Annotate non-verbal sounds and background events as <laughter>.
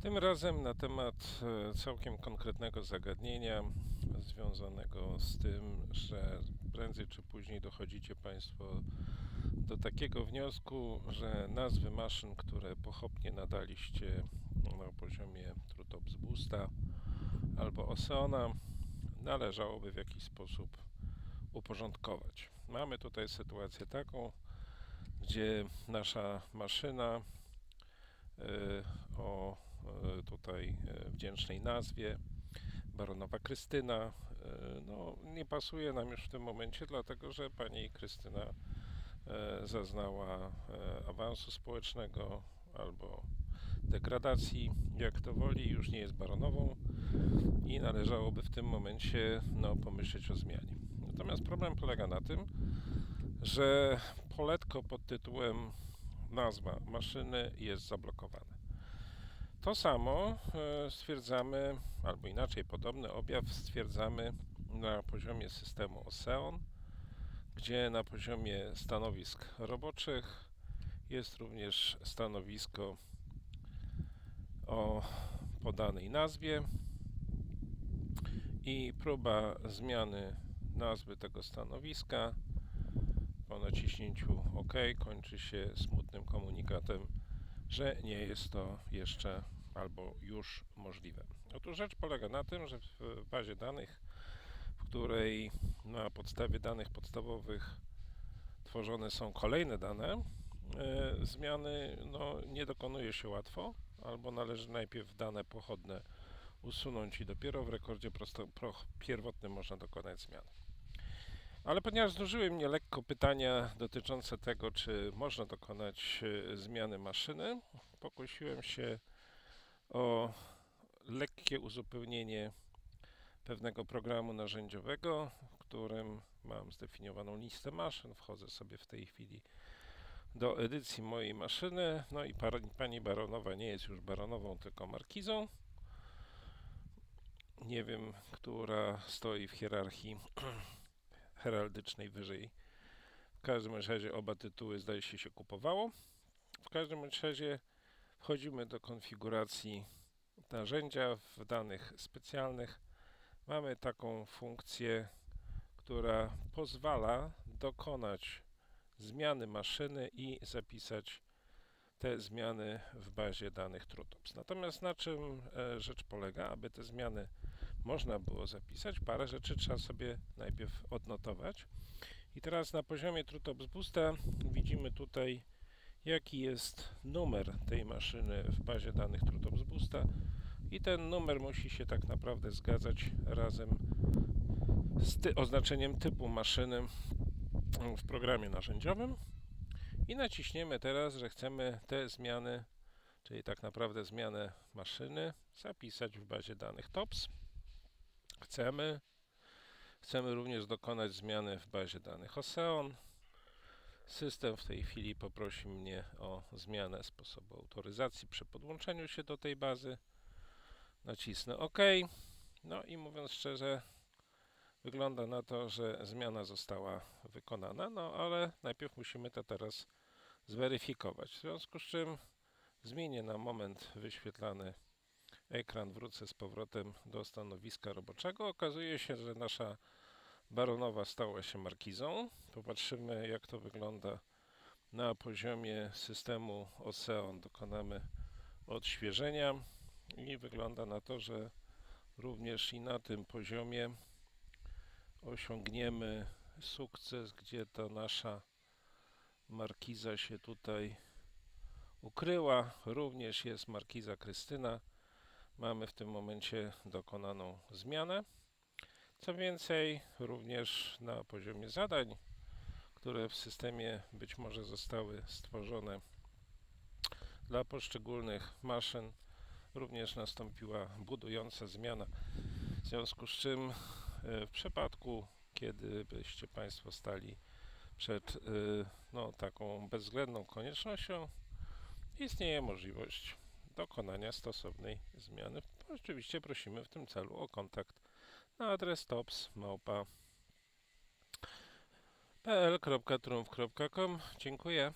Tym razem na temat e, całkiem konkretnego zagadnienia związanego z tym, że prędzej czy później dochodzicie Państwo do takiego wniosku, że nazwy maszyn, które pochopnie nadaliście na poziomie Trutops Boosta albo Oseona, należałoby w jakiś sposób uporządkować. Mamy tutaj sytuację taką, gdzie nasza maszyna y, o tutaj y, wdzięcznej nazwie Baronowa Krystyna y, no, nie pasuje nam już w tym momencie, dlatego że pani Krystyna zaznała awansu społecznego albo degradacji, jak to woli, już nie jest baronową i należałoby w tym momencie no, pomyśleć o zmianie. Natomiast problem polega na tym, że poletko pod tytułem nazwa maszyny jest zablokowane. To samo e, stwierdzamy, albo inaczej podobny objaw stwierdzamy na poziomie systemu Oseon, gdzie na poziomie stanowisk roboczych jest również stanowisko o podanej nazwie i próba zmiany nazwy tego stanowiska po naciśnięciu OK kończy się smutnym komunikatem, że nie jest to jeszcze albo już możliwe. Otóż rzecz polega na tym, że w bazie danych, w której na podstawie danych podstawowych tworzone są kolejne dane, e, zmiany no, nie dokonuje się łatwo, albo należy najpierw dane pochodne usunąć i dopiero w rekordzie prosto, pro, pierwotnym można dokonać zmian. Ale ponieważ zdążyły mnie lekko pytania dotyczące tego, czy można dokonać e, zmiany maszyny, pokusiłem się o lekkie uzupełnienie pewnego programu narzędziowego, w którym mam zdefiniowaną listę maszyn. Wchodzę sobie w tej chwili do edycji mojej maszyny. No i pani baronowa nie jest już baronową, tylko markizą. Nie wiem, która stoi w hierarchii <clears throat> heraldycznej wyżej. W każdym razie oba tytuły zdaje się się kupowało. W każdym razie wchodzimy do konfiguracji narzędzia w danych specjalnych. Mamy taką funkcję, która pozwala dokonać zmiany maszyny i zapisać te zmiany w bazie danych TrueTops. Natomiast na czym e, rzecz polega? Aby te zmiany można było zapisać, parę rzeczy trzeba sobie najpierw odnotować. I teraz na poziomie TrueTops Boosta widzimy tutaj, jaki jest numer tej maszyny w bazie danych TrueTops Boosta i ten numer musi się tak naprawdę zgadzać razem z ty oznaczeniem typu maszyny w programie narzędziowym i naciśniemy teraz, że chcemy te zmiany, czyli tak naprawdę zmianę maszyny, zapisać w bazie danych TOPS. Chcemy. Chcemy również dokonać zmiany w bazie danych Oseon. System w tej chwili poprosi mnie o zmianę sposobu autoryzacji przy podłączeniu się do tej bazy. Nacisnę OK. No i mówiąc szczerze, wygląda na to, że zmiana została wykonana, no ale najpierw musimy to teraz zweryfikować. W związku z czym zmienię na moment wyświetlany ekran, wrócę z powrotem do stanowiska roboczego. Okazuje się, że nasza baronowa stała się markizą. Popatrzymy, jak to wygląda na poziomie systemu Oseon. Dokonamy odświeżenia i wygląda na to, że również i na tym poziomie osiągniemy sukces, gdzie to nasza markiza się tutaj ukryła. Również jest markiza Krystyna. Mamy w tym momencie dokonaną zmianę. Co więcej, również na poziomie zadań, które w systemie być może zostały stworzone dla poszczególnych maszyn, również nastąpiła budująca zmiana. W związku z czym, e, w przypadku, kiedy byście Państwo stali przed y, no, taką bezwzględną koniecznością, istnieje możliwość dokonania stosownej zmiany. Oczywiście prosimy w tym celu o kontakt na adres tops.pl.trumf.com. Dziękuję.